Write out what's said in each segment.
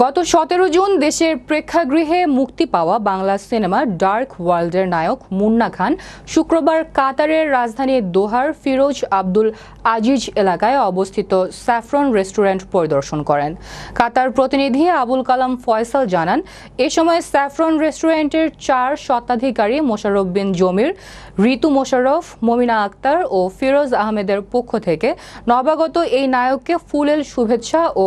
গত সতেরো জুন দেশের প্রেক্ষাগৃহে মুক্তি পাওয়া বাংলা সিনেমা ডার্ক ওয়ার্ল্ডের নায়ক মুন্না খান শুক্রবার কাতারের রাজধানী দোহার ফিরোজ আব্দুল আজিজ এলাকায় অবস্থিত স্যাফরন রেস্টুরেন্ট পরিদর্শন করেন। কাতার প্রতিনিধি আবুল কালাম ফয়সাল জানান, এ সময় স্যাফরন রেস্টুরেন্টের চার স্বত্বাধিকারী মোশাররফ বিন জমির, ঋতু মোশাররফ, মমিনা আক্তার ও ফিরোজ আহমেদের পক্ষ থেকে নবাগত এই নায়ককে ফুলেল শুভেচ্ছা ও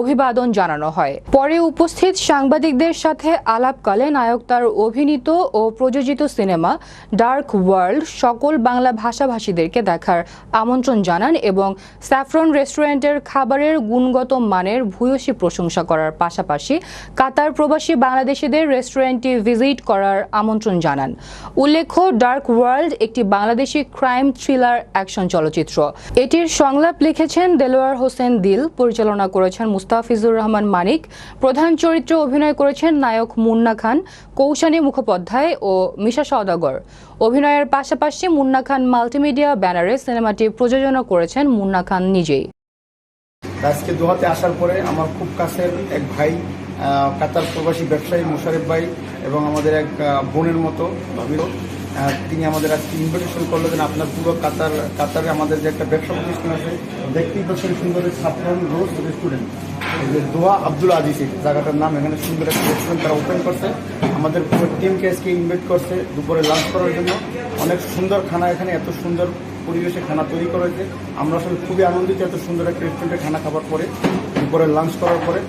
অভিবাদন জানানো হয়। পরে উপস্থিত সাংবাদিকদের সাথে আলাপকালে নায়ক তার অভিনীত ও প্রযোজিত সিনেমা ডার্ক ওয়ার্ল্ড সকল বাংলা ভাষাভাষীদেরকে দেখার আমন্ত্রণ জানান এবং স্যাফরন রেস্টুরেন্টের খাবারের গুণগত মানের ভূয়সী প্রশংসা করার পাশাপাশি কাতার প্রবাসী বাংলাদেশিদের রেস্টুরেন্টটি ভিজিট করার আমন্ত্রণ জানান। উল্লেখ্য, ডার্ক ওয়ার্ল্ড একটি বাংলাদেশি ক্রাইম থ্রিলার অ্যাকশন চলচ্চিত্র। এটির সংলাপ লিখেছেন দেলোয়ার হোসেন দিল, পরিচালনা করেছেন মুস্তাফিজুর রহমান মানিক প্রধান চরিত্রে অভিনয় করেছেন নায়ক মুন্না খান, কৌশানী মুখোপাধ্যায় ও মিশা সওদাগর। অভিনয়ের পাশাপাশি মুন্না খান মাল্টিমিডিয়া ব্যানারে সিনেমাটি প্রযোজনা করেছেন মুন্না খান নিজেই। আজকে দোহাতে আসার পরে আমার খুব কাছের এক ভাই কাতার প্রবাসী ব্যবসায়ী মোশারেফ ভাই এবং আমাদের এক বোনের মতো তিনি আমাদের আজকে ইনভিটেশন করল যে আপনার পুরো কাতার, কাতারে আমাদের যে একটা ব্যবসা প্রতিষ্ঠান আছে, দেখতেই পাচ্ছেন সুন্দর সাফরান রোজ রেস্টুরেন্ট এই যে দোহা আব্দুল আজিজের জায়গাটার নাম, এখানে সুন্দর একটা রেস্টুরেন্ট তারা ওপেন করছে। আমাদের পুরো টিমকে আজকে ইনভাইট করছে দুপুরে লাঞ্চ করার জন্য। অনেক সুন্দর খানা এখানে, এত সুন্দর পরিবেশে খানা তৈরি করা হয়েছে। আমরা আসলে খুবই আনন্দিত এত সুন্দর একটা রেস্টুরেন্টে খানা খাবার পরে, দুপুরে লাঞ্চ করার পরে।